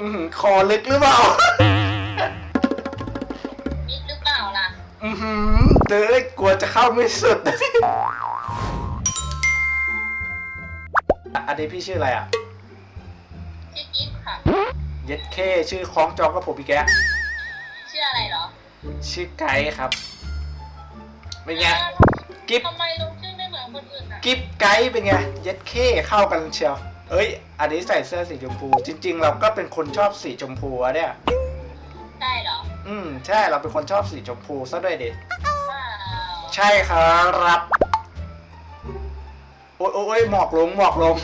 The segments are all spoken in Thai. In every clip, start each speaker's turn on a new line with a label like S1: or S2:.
S1: อื้อหือคอลึกหรือเปล่า
S2: มิดหรือเปล่าล่ะ
S1: อือหือเด้อกลัวจะเข้าไม่สุด อันนี้พี่ชื่ออะไรอะ
S2: ชื่อกิฟค่ะ
S1: เย็ดเคชื่อคล้องจองกับผมอีกแก
S2: ชื่ออะไรเหรอ
S1: ชื่อไกด์ครับ เป็นไง
S2: อ้าว
S1: กิฟ
S2: ทำไมลงชื่อไม่เหมือนคนอื่นอะ
S1: กิฟไกด์เป็นไง เย็ดเคเข้ากันเชียว เอ้ย อันนี้ใส่เสื้อสีชมพู จริง ๆ เราก็เป็นคนชอบสีชมพูอะเนี่ย
S2: ได้เหรอ
S1: อืม ใช่ เราเป็นคนชอบสีชมพูซะด้วยดิ
S2: ว้าว
S1: ใช่ครับ โอ้ยโอ้ยหมอกลง หมอกลง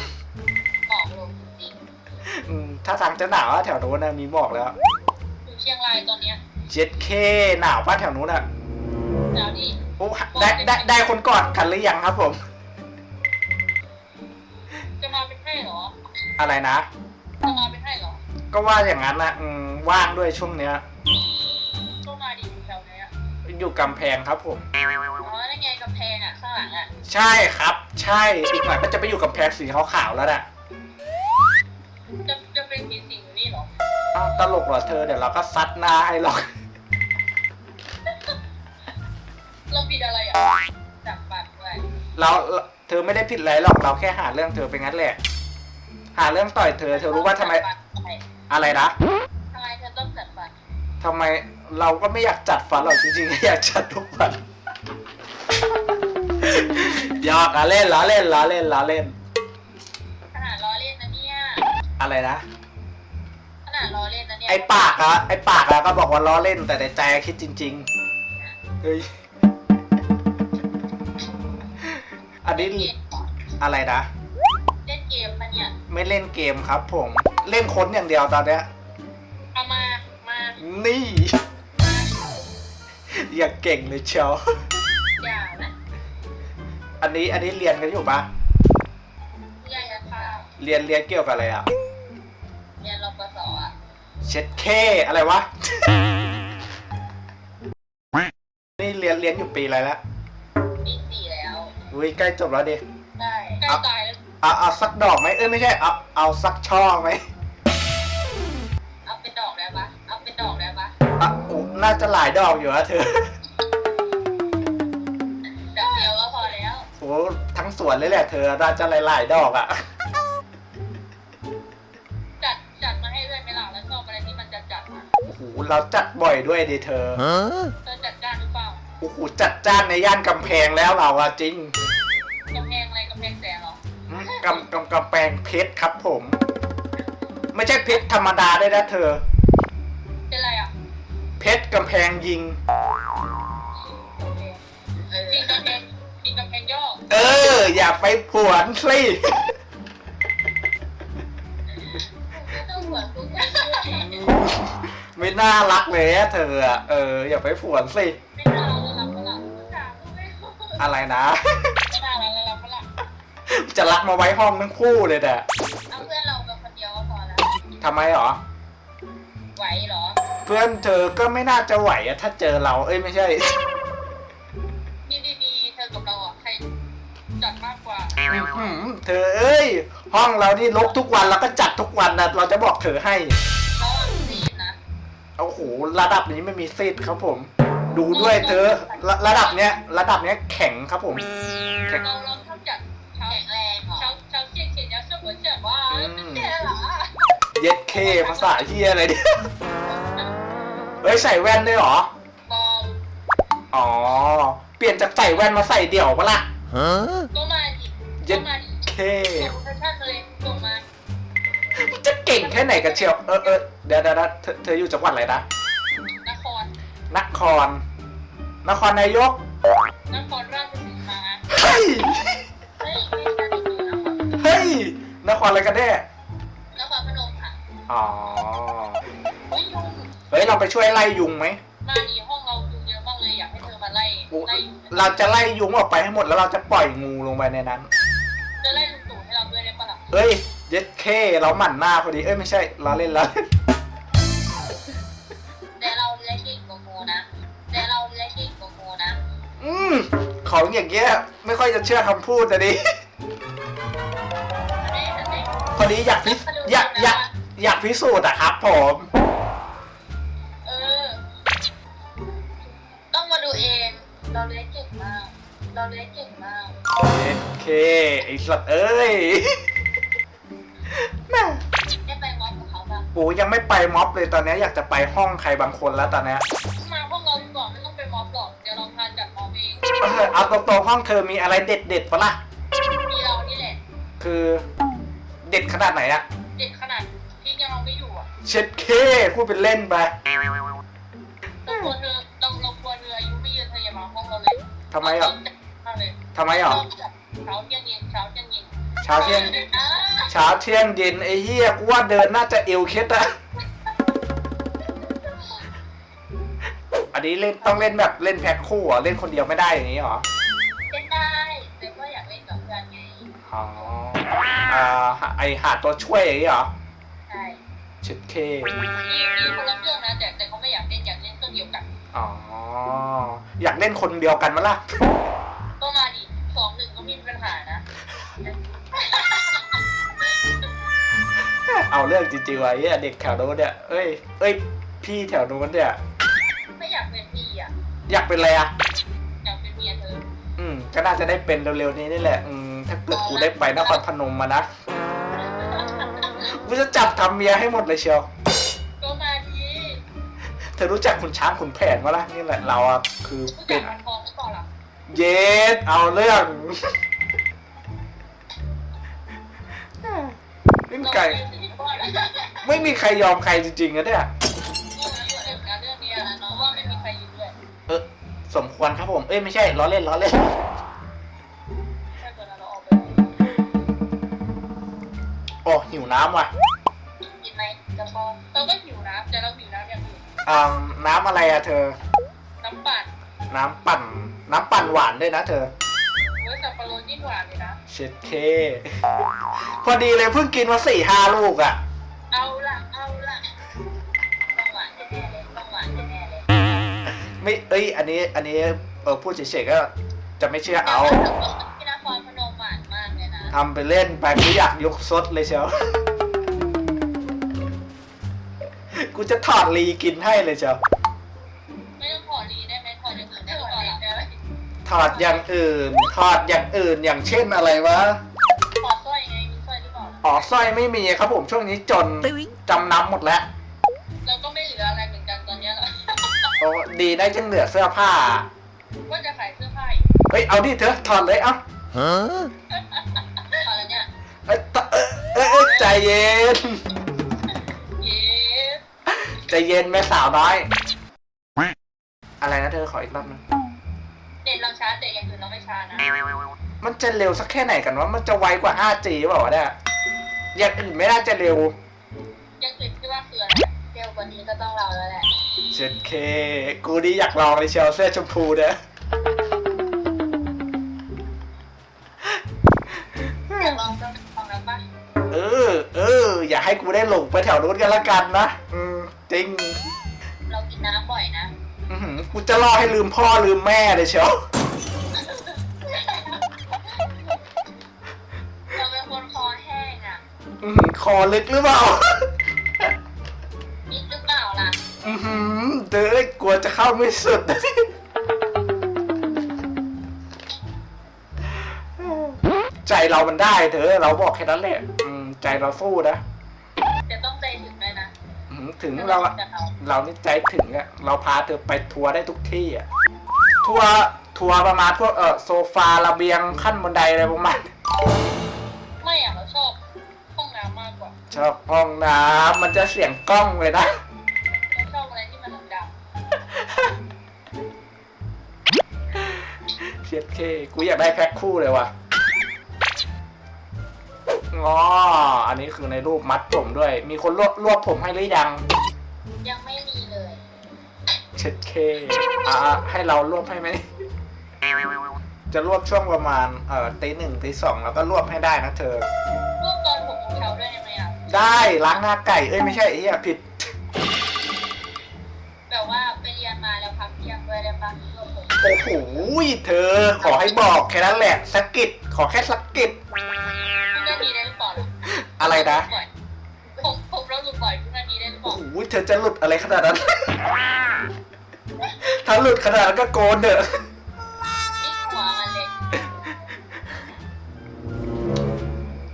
S2: บอกลงจริง
S1: อืมถ้าทางจะหนาวอะแถวนู้นนะมีหมอกแล้ว
S2: ๆอยู่เชียงรายตอนเนี้ย
S1: เจ็ดเคหนาวป้าแถวนู้นอะ
S2: เดี๋ยวดิ
S1: โอ้ได้ได้ได้คนกอดกันหรือยังครับผม
S2: อะ
S1: ไรนะ
S2: จะมาเป็นให้เหรอ
S1: ก็ว่าอย่างนั้นนะอืมว่างด้วยช่วงเนี้ย
S2: ก็มาดิอยู่แถวไหนอะ
S1: อยู่กำแพงครับผม
S2: อ๋อนั่นไงกำแพงอะ ข้างหลังอะ
S1: ใช่ครับ ใช่อีกหน่อยก็จะไปอยู่กำแพงสีขาวๆแล้วน่ะ
S2: จะจะเป็นผีสิงอยู่นี่เหรอ
S1: อ้าวตลกเหรอเธอเดี๋ยวเราก็ซัดหน้าให้หรอก
S2: เราผิดอะไรอะจับบัตรด้วย
S1: เราเธอไม่ได้ผิดอะไรหรอกเราแค่หาเรื่องเธอไปงั้นแหละ หาเรื่องต่อยเธอ เธอรู้ว่าทำไม
S2: จัดบัตรทำไม
S1: อะไรนะ
S2: ทำไมเธอต้องจัดบัตร
S1: ทำไมเราก็ไม่อยากจัดฟันหรอกจริงๆอยากจัดทุกวันหยอกล้อเล่นล้อเล่นล้อเล่นล้อเล่น
S2: ขนาดล้อเล่นนะเนี่ย
S1: อะไรนะ
S2: ขนาดล้อเล่นนะเนี่ย
S1: ไอ้ปากอะไอ้ปากอะก็บอกว่าล้อเล่นแต่ในใจอะคิดจริง ๆ เฮ้ยอันนี้
S2: เล่นเกม
S1: อะไรนะ
S2: เล่นเกมปะเนี่ย
S1: ไม่เล่นเกมครับผม เล่นค้นอย่างเดียวตอนเนี้ย
S2: เอามา มา
S1: นี่ อยากเก่งเลยเชียว
S2: อย่านะ
S1: อันนี้อันนี้เรียนกันอยู่ปะ
S2: อย่าอย่าค่ะ
S1: เรียนเรียนเกี่ยวกับอะไรอะ
S2: เรียนรปศอะ
S1: เช็ดเคอะไรวะ นี่เรียนเรียนอยู่ปีอะไรแล้ว
S2: ปีสี่แล้ว
S1: อุ้ยใกล้จบแล้วดิ
S2: ได้ใกล้ตายแล้ว
S1: เอาเอาสักดอกไหมเอ้ยไม่ใช่เอาเอาสักช่อไหม
S2: เอาเป็นดอกได้ปะเอาเป็นดอกได้ปะ
S1: อะโอ้น่าจะหลายดอกอยู่อะเธอ
S2: ดอกเดียวก็พอแล้ว
S1: โอ้ทั้งสวนเลยแหละเธอน่าจะหลายๆดอกอะ
S2: จัดจัดมาให้ด้วยไหมล่ะแล้วชอบอะไรที่มันจะจัดมา
S1: โอ้โหเราจัดบ่อยด้วยดิเธอ
S2: เธอจัดจ้านหรือเปล่า
S1: โอ้โหจัดจ้านในย่านกำแพงแล้วเราอะจริง
S2: กำกำ
S1: กำแพงเพชรครับผม ไม่ใช่เพชรธรรมดาด้วยนะเธอ
S2: เป็นไรอะ
S1: เพชรกำแพงยิง
S2: โอเคพิงกำแพงพิงกำแพงย่อ
S1: เออ อย่าไปผวนสิ
S2: ไม่ต้องเหมือนกูไม่
S1: ไม่น่ารักเลยอะเธออะเออ อย่าไปผวนสิ
S2: ไม่น่ารักแล้วล่ะล่ะถามกูไม่รู้
S1: อะไรนะ จะรักมาไว้ห้องทั้งคู่เลยแต่
S2: เอาเพื่อนเราเป็นคนเดียวก็พอแล้ว
S1: ทำไมหรอ
S2: ไหวเหรอ
S1: เพื่อนเธอก็ไม่น่าจะไหวอะถ้าเจอเรา เอ้ยไม่ใช่
S2: นี่ดีๆเธอกับเราอะใครจัดมากกว่า
S1: อื้อหือเธอเอ้ย ห้องเรานี่ลกทุกวันแล้วก็จัดทุกวันนะเราจะบอกเธอให้
S2: เพราะว่าซีนนะ
S1: โอ้โหระดับนี้ไม่มีซีดครับผม ดูด้วยเธอระระดับเนี้ย ระดับเนี้ยแข็งครับผมแข็ง
S2: เราเราชอบจั ชี่ยงเฉียนยาเชื่อหัวเชื่อว่า
S1: อืม
S2: เป็นแค่เหรอ
S1: เย็ดเคภาษาเฮียอะไรเนี่ยเฮ้ยใส่แว่นด้วยเหรอ
S2: บอม
S1: อ๋อ เปลี่ยนจากใส่แว่นมาใส่เดี่ยวปะล่ะ
S2: ก็มาดิ
S1: เย็
S2: ก็
S1: ด
S2: มาดิ
S1: เค
S2: ส่งแฟชั่นเลยส่งมา
S1: จะเก่งแค่ไหนกันเชียว เออเออเดี๋ยวเดี๋ยวเดี๋ยวเธอเธออยู่จังหวัดอะไรนะ
S2: นคร
S1: นคร นครนายก
S2: นครราชสีมา
S1: เฮ้ย
S2: เฮ้ยไม่ใช่นคร
S1: เฮ้ย นครอะไรกันแน่
S2: นครพนมค่ะ
S1: อ๋อ
S2: เฮ้ยยุง
S1: เฮ้ยเราไปช่วยไล่ยุงไหม
S2: มาดีห้องเรายุงเยอะมากเลยอยากให้เธอมาไล่
S1: โอ้
S2: ไล่ยุง
S1: เราจะไล่ยุงออกไปให้หมดแล้วเราจะปล่อยงูลงไปในนั้น
S2: จะไล่ลุงตู่ให้เราด้วยได้ปะล่ะ
S1: เฮ้ยเย็ดเคเราหมั่นหน้าพอดีเอ้ยไม่ใช่ล้อเล่นล้อเล่น
S2: แต่เราเลื้อยเก่งกว่าโมนะแต่เราเลื้อยเก่งกว่าโมนะ
S1: อืมของอย่างเงี้ยไม่ค่อยจะเชื่อคำพูดแต่ดิ
S2: อั นนี้อันนี้
S1: พอดีอยากพิสอยากอยากอยากพิสูจน์อะครับผม
S2: เออ ต้องมาดูเอง เราเล่นเก่งมาก เราเล่นเก่งมาก
S1: โอเคไอ้สัตว์เอ้ยแม่
S2: ได้ไปมอสกับเขาปะ
S1: กูยังไม่ไปม็อบเลยตอนเนี้ยอยากจะไปห้องใครบางคนแล้วตอนเนี้ย
S2: มาพวกเราก่อนไม่ต้องไปมอสหรอก เดี๋ยวเราพาจัดมอสเอง
S1: เออเอาตรงๆห้องเธอมีอะไรเด็ดเด็ดๆปะล่ะ
S2: มีเรานี่แหละ
S1: คือ เด็ดขนาดไหนอะ
S2: เด็กขนาดพี่ยังเราไม่อยู่อะ
S1: เช็ดเคพูดเป็นเล่นไป
S2: เรากลัวเธอเราเรากลัวเธออายุไม่ยืนเธออย่ามาห้องเราเลย
S1: ทำไมอะ
S2: มากเลย
S1: ทำไมอะ
S2: เช้าเที่ยงเย็นเช้าเที่ยงเย็น
S1: เช้าเที่ยง
S2: อ่า
S1: เช้าเที่ยงเย็นไอ้เหี้ยกูว่าเดินน่าจะเอวเคล็ดอะอันนี้เล่นต้องเล่นแบบเล่นแพ็คคู่เหรอเล่นคนเดียวไม่ได้อย่างนี้เหรอ
S2: เล่นได้แต่ก็อยากเล่นกับเพื่อนไง
S1: อ๋ออ่า ไอหาตัวช่วยอย่างนี้เหรอ
S2: ใช่
S1: เช็ดเค
S2: มีมีคนละเครื่องนะแต่แต่เขาไม่อยากเล่นอยากเล่นเครื่องเดียวกัน
S1: อ๋อ อยากเล่นคนเดียวกันมั้ยล่ะ
S2: ก็มาดิสองหนึ่งก็ไมมีปัญหานะ
S1: เอาเรื่องจริงๆว่ะไอ้เหี้ยเด็กแถวโน้นเนี่ย เอ้ย เอ้ย พี่แถวโน้นเนี่ย
S2: ไม่อยากเป็นพี่อะ
S1: อยากเป็นอะไรอะ
S2: อยากเป็นเมียเธอ
S1: อืม ก็น่าจะได้เป็นเร็วๆนี้นี่แหละ อืม ถ้าเกิดกูได้ไปนครพนมมานะ กูจะจับทำเมียให้หมดเลยเชียว
S2: ก็มาดิ
S1: เธอรู้จักคุณช้างขุนแผนวะล่ะนี่แหละเราอะคือ
S2: รู้
S1: เป็
S2: จัก
S1: น
S2: มันทองหรือเปล่าล่ะ
S1: เยสเอาเรื่องนี่ไก่
S2: เราเป็นที่พ่อแล้ว
S1: ไม่มีใครยอมใครจริงๆนะเนี่ย
S2: เรื่องนะเรื่องนี้นะน้องว่าไม่มีใครอยู่ด้วย
S1: เออสมควรครับผม เอ้ยไม่ใช่ล้อเล่นล้อเล่น โอ้หิวน้ำว่ะ
S2: กินไหมจะพอเราก็หิวน้ำแต่เราหิวน้ำอย่างอื่น
S1: อ่าน้ำอะไรอะเธอ
S2: น้ำปั่น
S1: น้ำปั่น น้ำปั่นหวานด้วยนะเธอ
S2: เว้ยสับปะรดยิ่งหวานเลยนะ
S1: เช็ดเค พอดีเลยเพิ่งกินมาสี่ห้าลูกอะ
S2: เอาละเอาละต้องหวานแน่ๆเลยต้องหวานแน่ๆเลย
S1: ไม่เอ้ย อันนี้ อันนี้ เออพูดเฉยๆก็จะไม่เชื่อเอา
S2: ที่นค
S1: ทำไปเล่นไปไม่อยากยกซดเลยเชียว กูจะถอดรีกินให้เลยเชียว
S2: ไม่ต้องขอรีได้ไหมขออย่างอื่นได้ก่อนได้ไหม
S1: ถอดอย่างอื่น ถอดอย่างอื่นอย่างเช่นอะไรวะ
S2: ขอสร้อยไงมีสร้อยหรือเปล่า
S1: อ๋อสร้อยไม่มีครับผมช่วงนี้จนจำนำหมดแล้ว
S2: เราก็ไม่เหลืออะไรเหมือนกันตอนเนี้ยแหละ
S1: โอ้ดีได้จังเหลือเสื้อผ้า
S2: ว่าจะขายเสื้อผ้าอีก
S1: เฮ้ยเอาดิเธอถอดเลยเอ้า
S3: Huh?
S2: เอ้
S1: ยเอ้ยเอ้ยใจเย็น
S2: เย้
S1: ใจเย็นแม่สาวน้อย อะไรนะเธอขออีกรอบนึง
S2: เด็ดเราช้าแต่อย่างอื่นเราไม่ช้านะ
S1: มันจะเร็วสักแค่ไหนกันวะมันจะไวกว่า 5G เปล่าวะเนี่ยอย่างอื่นไม่น่าจะเร็ว
S2: อย่างอื่นที่ว่าคืออะไรเร็วกว่านี้ก็ต้องเราแล้วแหละ
S1: เช็ดเค กูนี่อยากลองเลยเชียวเสื้อชมพูเนี่ย
S2: อย
S1: ให้กูได้หลงไปแถวนู้นกันละกันนะอืมจริง
S2: เรากินน้ำบ่อยนะ
S1: อือหือกูจะรอให้ลืมพ่อลืมแม่เลยเชียว
S2: เราเป็นคนคอแห้งอะ
S1: อือหือคอลึกหรือเปล่า
S2: มิดหรือเปล่าล่ะ
S1: อือหือเด้อกลัวจะเข้าไม่สุด ใจเรามันได้เถอะเราบอกแค่นั้นแหละอืมใจเราสู้นะ
S2: จะต้องใจ ถึงด้วยนะ
S1: อืมถึงเราอะ
S2: จะเอา
S1: เรานี่ใจถึงอะเราพาเธอไปทัวร์ได้ทุกที่อะทัวร์ทัวร์ประมาณพวกเออโซฟาระเบียงขั้นบันไดอะไรประมาณนี้
S2: ไม่อะเราชอบห้องน้ำมากกว่า
S1: ชอบห้องน้ำมันจะเสียงกล้องเลยนะ
S2: เราชอบอะไรที่มันดำ
S1: เชียดเคกูอยากได้แพ็คคู่เลยว่ะ อ๋ออันนี้คือในรูปมัดผมด้วย มีคนรวบรวบผมให้หรือยัง
S2: ๆยังไม่มีเลย
S1: เช็ดเคอ่าให้เรารวบให้ไหม จะรวบช่วงประมาณเอ่อตีหนึ่งตีสองแล้วก็รวบให้ได้นะเธอ
S2: รวบตอนหกโมงเช้าด้วยได้ไหมอะ
S1: ได้ล้างหน้าไก่ เอ้ยไม่ใช่ไอ้เหี้ยผิด
S2: แบบว่าไปเรียนมาแล้วพักเที่ยงด้วยได้ปะรวบผม
S1: โอ้โหเธอ ขอให้บอกแค่นั้นแหละสกกิดขอแค่สกกิด
S2: ไม่ได้ดีได้หรือเปล่าล่ะ
S1: อะไรนะ
S2: ผมผมเราหลุด
S1: โอ้โหเธอจะหลุดอะไรขนาดนั้น ถ้าหลุดขนาดนั้นก็โกนเถอะ
S2: นี่หัวมันเลย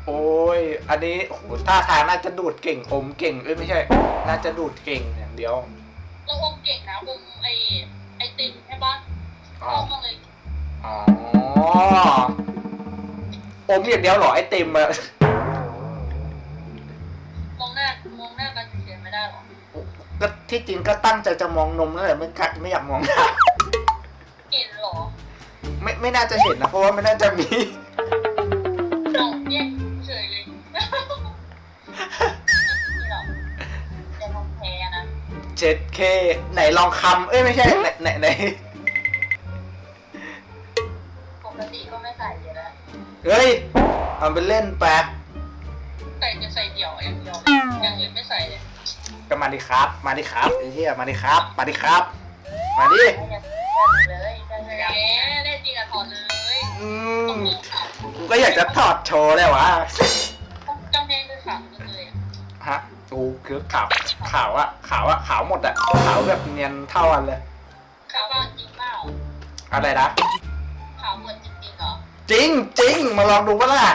S1: โอ้ย อันนี้โอ้โหท่าทางน่าจะดูดเก่งอมเก่ง เอ้ยไม่ใช่ น่าจะดูดเก่งอย่างเดียว
S2: เราอมเก่งนะอมไอไอติมใช่ปะช
S1: อ๋อ
S2: อบมากเลย
S1: อ๋อ อมอย่างเดียวเหรอไอติมอะ
S2: ก็
S1: ที่จริงก็ตั้งใจจะมองนมนั่นแหละไม่กัดไม่อยากมองหน้า
S2: เห็นหรอ
S1: ไม่ไม่น่าจะเห็นนะเพราะว่าไม่น่าจะมี
S2: เอาแยกเฉยเลยนี่หรอจะทำแพ้นะ
S1: เจ็ดเคไหนลองคำเอ้ยไม่ใช่ไหนไหนไหน
S2: ปกติก็ไม่ใส่อยู่แล้ว
S1: เฮ้ยเอาไปเล่นไป
S2: ใส่จะใส่เดี่ยวอย่างเดียวอย่างอื่นไม่ใส่เลย
S1: ก็มาดิครับ มาดิครับไอ้เหี้ยมาดิครับ มาดิครับ มาดิ
S2: เลยได้จริงอะถอดเลย
S1: อืมกูก็อยากจะถอดโชว์เลยวะ
S2: กำแพงคือขาวเลย
S1: ฮะกูคือขาวขาวอะขาวอะขาวหมดอะขาวแบบเนียนเท่ากันเลย
S2: ขาวว่าจริงเปล่า
S1: อะไรนะ
S2: ขาวหมดจริงๆเหรอ
S1: จริงจริงมาลองดูปะล่ะ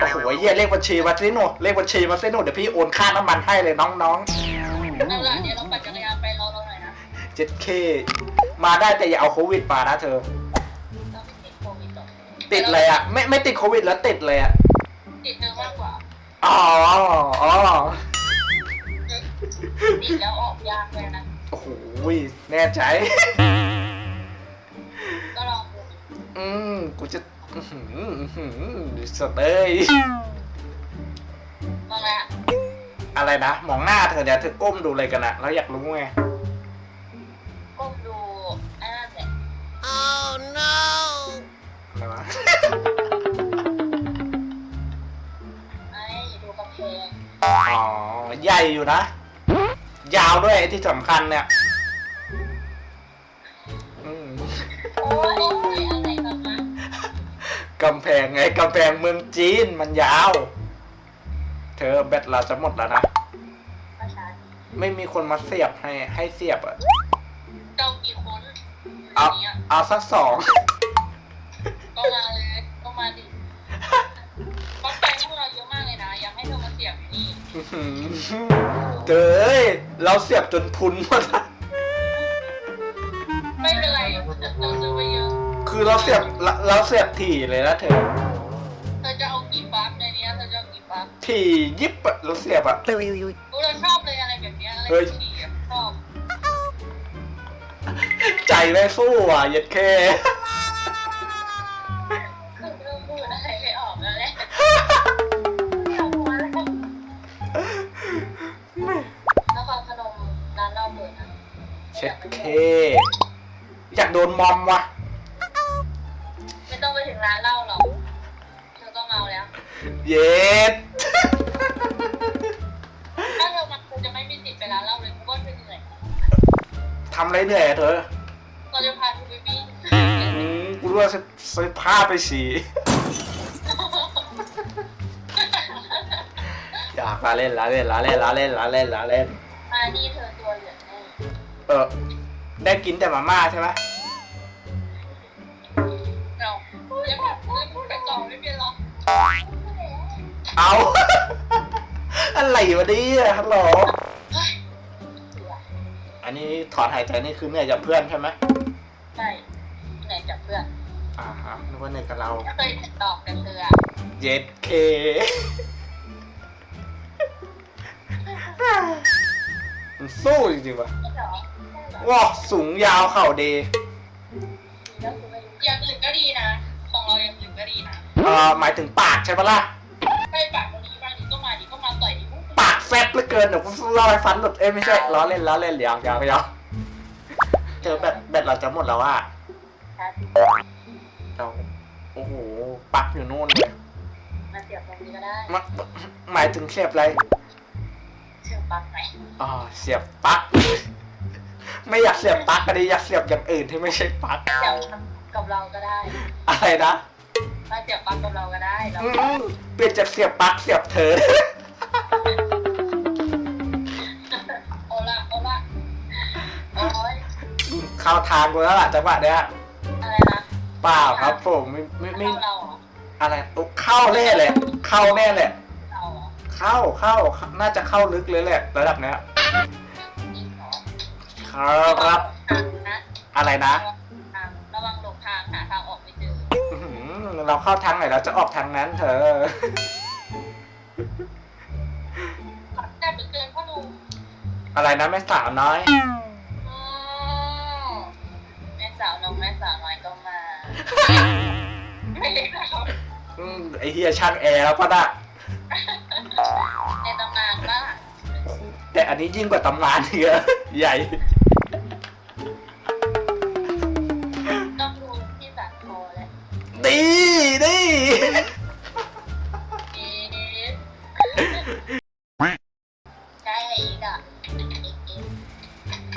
S1: โอ้โหเหี้ยเลขบัญชีมาสิหนูเลขบัญชีมาสิหนูเดี๋ยวพี่โอนค่าน้ำมันให้เลยน้อง
S2: นั่นแหละเดี๋ยวเราปั่นจักรยานไปรอเราหน่อยนะ
S1: ๆ 7K มาได้แต่อย่าเอาโควิดมานะเธอ
S2: เราไม่ติดโควิดหรอก
S1: ติดเลยอะไม่ไม่ติดโควิดแล้วติดเลยอะ
S2: ติดเธอมากกว่า
S1: อ๋อ อ๋อ
S2: ติดแล้วออกยากเลยนะ
S1: โอ้โหแน่ใจ
S2: ก็ลองดู
S1: อืม กูจะ อื้อหืออื้อหือสดเลย
S2: มองแล้ว
S1: อะไรนะมองหน้าเธอเนี่ยเธอก้มดูอะไรกันอะเราอยากรู้ไง
S2: ก้มดูไอ้นั่นแหละ
S1: อะไรวะ
S2: ไอ้ดูกำแพง
S1: อ๋อใหญ่อยู่นะ ยาวด้วยที่สำคัญเนี่ยำแพงไงกำแพงเมืองจีนมันยาว เธอแบตเราจะหมดแล้วนะ
S2: ประชาชน
S1: ไม่มีคนมาเสียบให้ให้เสียบอะ
S2: เจ้ากี่คน
S1: เอา
S2: เนี้ย
S1: เอาสักสอง
S2: ก็มาเลยก็มาดิป๊อปไปพวกเราเยอะมากเลยนะอยากให้เธอมาเสียบอยู่นี่
S1: อื้อหือเธอเอ้ยเราเสียบจนพุนหมดอะ
S2: ไคื
S1: อเราเสียบเราเราเสียบถี่เลยนะเธอ
S2: เธอจะเอากี่ปลั๊กในเนี้ยเธอจะเอากี่ปลั๊ก
S1: ถี่ยิบอะเราเสียบอะ
S2: โอ้เราชอบเลยอะไรแบบเนี้ยอะไร
S1: เฮ้ย
S2: ถี่อะชอบ
S1: ใจไม่สู้อะเย็ดเค
S2: คือเริ่มพูดอะไรไม่ออกแล้วแหละทำมาแล้วนครพนมร้านเราเปิดนะ
S1: เช็ดเค อยากโดนมอมวะ
S2: เย็
S1: ด
S2: ถ้าเธอมาเธอจะไม่มีสิทธิ์ไปร้านเหล้าเลยเพราะว่าเธอเหนื่อย
S1: ทำอะไรเหนื่อยอะเธอ
S2: เราจะพาเธอไปวิ่ง
S1: อืมกูรู้ว่าซื้อผ้าไปสีอยากลาเล่นลาเล่นลาเล่นลาเล่นลาเล่นลาเล่น
S2: มานี่เธอตัวเหลืองแน่
S1: เออได้กินแต่มาม่าใช่ไหม
S2: เอา
S1: อะไรวะเนี่ยฮัลโหล
S2: เฮ้ยเสือ
S1: อันนี้ถอนหายใจนี่คือเหนื่อยจากเพื่อนใช่ไหม
S2: ใช่เหนื่อยจากเพื่อน
S1: อ่าฮะนึกว่าเหนื่อยกับเรา
S2: ไม่เคยตอกแต่เสือ
S1: เย็ดเค มันสู้จริงๆว่ะ
S2: ไม่หรอ
S1: ว้าสูงยาวเข่าเดย์
S2: อย่างอื่นก็ดีนะ ของเราอย่างอื่นก็ดีนะ
S1: เอ่อหมายถึงปากใช่ปะล่ะ
S2: ไปปากวันนี้บางทีก็มาดีก็มาต่อยดิ
S1: ปากแฟบเหลือเกินเดี๋ยวกูเล่าให้ฟันหลุดเอ้ยไม่ใช่ล้อเล่นล้อเล่นเดี๋ยวยาวยาวเจอแบตแบตเราจะหมดแล้วอะเราโอ้โหปักอยู่นู่นเลย
S2: มาเสียบตรงนี้ก็ได้
S1: มาหมายถึงเสียบอะไร
S2: เสียบปลั๊กไหม
S1: อ๋อเสียบปลั๊กไม่อยากเสียบปลั๊กอันนี้อยากเสียบอย่างอื่นที่ไม่ใช่ปลั๊ก
S2: เสียบกับเราก็ได้
S1: อะไรนะ
S2: มาเสียบปลั๊กกับเราก็ได้เรา
S1: อืมเปลี่ยนจากเสียบปลั๊กเสียบเธอ
S2: เอาละเอาละโอ้ย
S1: เข้าทางกูแล้วล่ะจังหวะเนี้ย
S2: อะไรนะ
S1: เปล่าครับผมไม่ไม่ไม่
S2: เข้าเราเหรอ
S1: อะไรอุ๊ยเข้าแน่เลย เข้าแน่เลย
S2: เราเหรอ
S1: เข้าเข้าน่าจะเข้าลึกเลยแหละระดับเนี้ย
S2: จริงเหรอ
S1: ครับ
S2: ทางนะ
S1: อะไรนะ
S2: ทางระวังหลงทางหาทางออกไม่เจอ
S1: อื้อหือ เราเข้าทางไหนเราจะออกทางนั้นเธอ
S2: ขับแต่เหมือนเกินพ่อหนุ่ม
S1: อะไรนะแม่สาวน้อย
S2: อ๋อแม่สาวน้องแม่สาวน้อยก็มา ไม่เล็กนะครับ
S1: อืมไอเฮียช่างแอร์แล้วปะน่ะ
S2: ในตำนานบ้าง
S1: แต่อันนี้ยิ่งกว่าตำนานเยอะ ใหญ่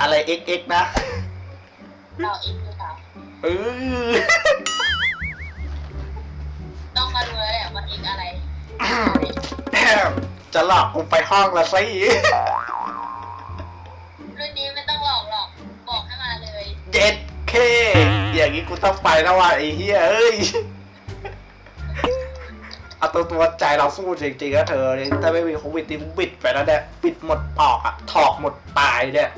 S2: อะ
S1: ไร XX นะ
S2: เราอีกหรือเปล่า
S1: เออ
S2: ต้องมาดูแล้วแหละว่าอีกอะไร
S1: จะหลอกกูไปห้องละสิ
S2: รุ่นนี้ไม่ต้องหลอกหรอกบอกให้มาเลย
S1: เจ็ดเคอย่างนี้กูต้องไปแล้วว่ะไอ้เฮียเอ้ยเอาตัวตัวใจเราสู้จริงๆนะเธอเนี่ยถ้าไม่มีโควิดนี่บิดไปแล้วเนี่ยบิดหมดปอกอะถอกหมดปลายเนี่ย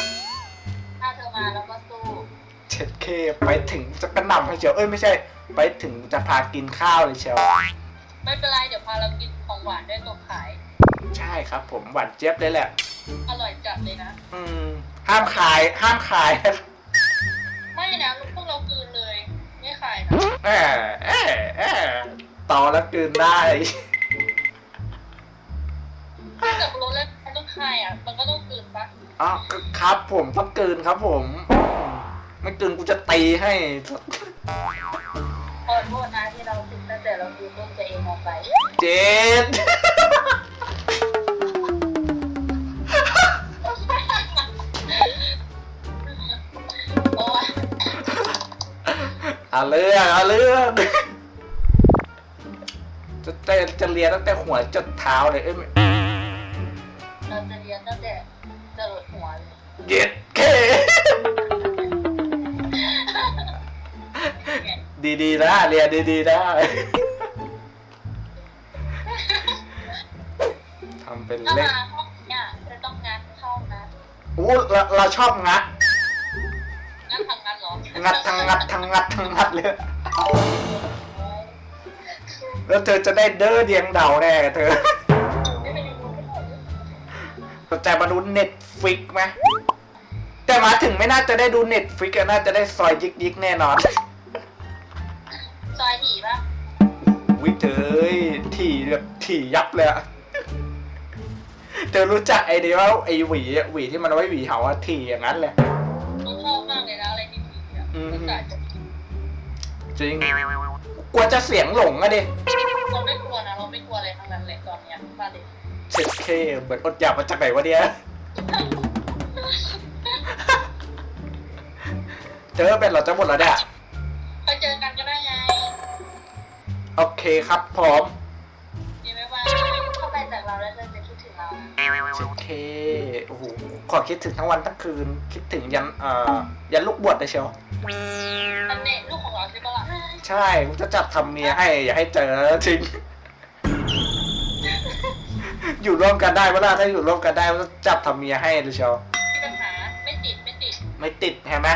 S2: เจ็
S1: ดเคไปถึงจะกระหน่ำให้เชียวเอ้ยไม่ใช่ ไปถึงจะพากินข้าวเลยเชียว
S2: ไม่เป็นไรเดี๋ยวพาเรากินของหวานด้วยตัวขาย
S1: ใช่ครับ ผมหวานเจี๊ยบเลยแหละ
S2: อร่อยจัดเลยนะ
S1: อืม ห้ามขายห้ามขาย
S2: ไม่นะพวกเรากลืนเลย ไม่ขายนะ
S1: แอะแอะแอะต่อแล้วกลืนได้
S2: ถ้าจากรถแล้วมันต้องขายอะ มันก็ต้องกลืนปะ
S1: อ๋อครับผมต้องกลืนครับผม อืมไม่กลืนกูจะตีให้
S2: ขอโทษนะที่เราติดตั้งแต่เราดูรูปตัวเองออกไป
S1: เจ็ด
S2: โอ้ย
S1: เอาเรื่องเอาเรื่องจะเต้นจะเรียนตั้งแต่หัวจนเท้าเลยเอ้ยไม่
S2: เราจะเรียนตั้งแต่จะหลดหัวเลย
S1: เย็ดเค ดีๆนะเรียนดีๆนะ ทำเป็น
S2: ถ้า
S1: เล่น
S2: มาห้องเนี่ยจะต้องงัดเข้านะ
S1: อู้เราเราชอบงัด
S2: งัดทางงัดเหรอ
S1: งัดทั้งงัดทั้งงัดทั้งงัดเลย แล้วเธอจะได้เด้อเดียงเดาแน่เธอ
S2: ไม่ไปดูไม่หมด
S1: สนใจมาดูเน็ตฟิกไหมแต่มาถึงไม่น่าจะได้ดูเน็ตฟิกน่าจะได้ซอยยิกยิกๆแน่นอน
S2: ซอยถี่ปะ
S1: วิเธอเอ้ยถี่แบบถี่ยับเลยอะเธอรู้จักไอ้เดียวไอ้หวีอะหวีที่มันเอาไว้หวีเหาอะถี่อย่างนั้นเลย
S2: ต้องชอบมากเลยนะอะไรที่ถี่อะ
S1: อืม
S2: ภาษาจะ
S1: จริงกลัวจะเสียงหลงอะดิ
S2: เราไม่กลัวนะเราไม่กลัวอะไรทั้งนั้นเลยตอนเนี้ยมาเลย
S1: เช็ดเคเหมือนอดอยากมาจากไหนวะเนี่ย เจอเป็นเราจะหมดแล้วเนี่ย โอเคครับพร้อม
S2: ดีไหมว่าเข้าไปจากเราแล้วเธอจะคิดถึงเรานะ
S1: โอเคโอ้โหขอคิดถึงทั้งวันทั้งคืน คิดถึงยันเอ่อยันลูกบวชเลยเชียว
S2: อันเนี้ยลูกของเราใช่ปะล่ะ
S1: ใช่กูจะจัดทำเมียให้ อย่าให้เจอจริง อยู่ร่วมกันได้เวลาถ้าอยู่ร่วมกันได้ก็จับทำเมียให้เลยเชียว
S2: มีปัญหาไม่ติดไม่ติด
S1: ไม่ติดใช่ไหม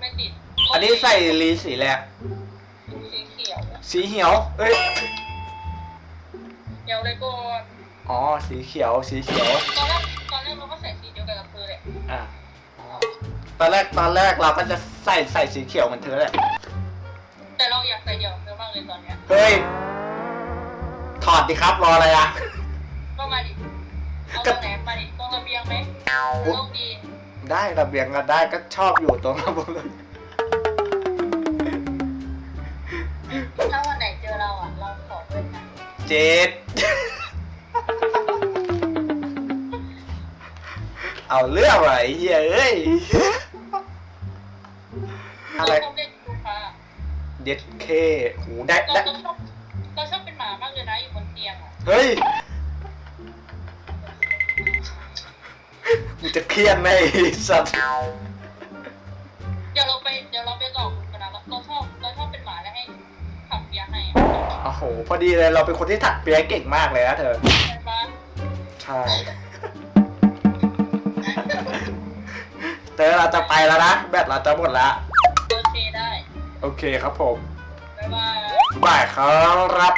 S2: ไม่ติด
S1: อันนี้ใส่ลีสีแหละ
S2: สีเขียว
S1: สีเขียว เอ้ย
S2: เดี๋ยวเลยก่อน
S1: อ๋อ สีเขียว สีเขียว
S2: ตอนแรกตอนแรกเราก็ใส่สีเดียวกันกับเธอแหละ
S1: อะอ๋อตอนแรก ตอนแรกเราก็จะใส่ใส่สีเขียวเหมือนเธอแหละ
S2: แต่เราอยากใส่เดี่ยวกับเธอมากเลยตอนเนี้ย
S1: เฮ้ย ถอดดิครับ รออะไรอะ
S2: ก็มาดิเอาตรงไหนมาดิตรงระเบียงไหมโลกดี
S1: ได้ระเบียงก็ได้ ก็ชอบอยู่ตรงนั้นเลย
S2: ถ้าวันไหนเจอเราอะ เราขอด้วยนะ
S1: เจ็ด เอาเรื่องว่ะไอ้เหี้ยเอ้ยอะไร
S2: เราต้องเล่นดูค่ะ
S1: เดย็ดเคหูได้
S2: เรา
S1: ได้
S2: เราชอบเราชอบเป็นหมามากเลยนะอยู่บนเตียงอะ
S1: เฮ้ยกูจะเครียดไหมไอ้สัตว์ โอ้โหพอดีเลยเราเป็นคนที่ถักเปียเก่งมากเลยนะเธอ
S2: ใช่ปะ
S1: ใช่ เธอเราจะไปแล้วนะแบตเราจะหมดแล้ว
S2: โอเคได้
S1: โอเคครับผม
S2: บ๊ายบาย
S1: บ่ายครับ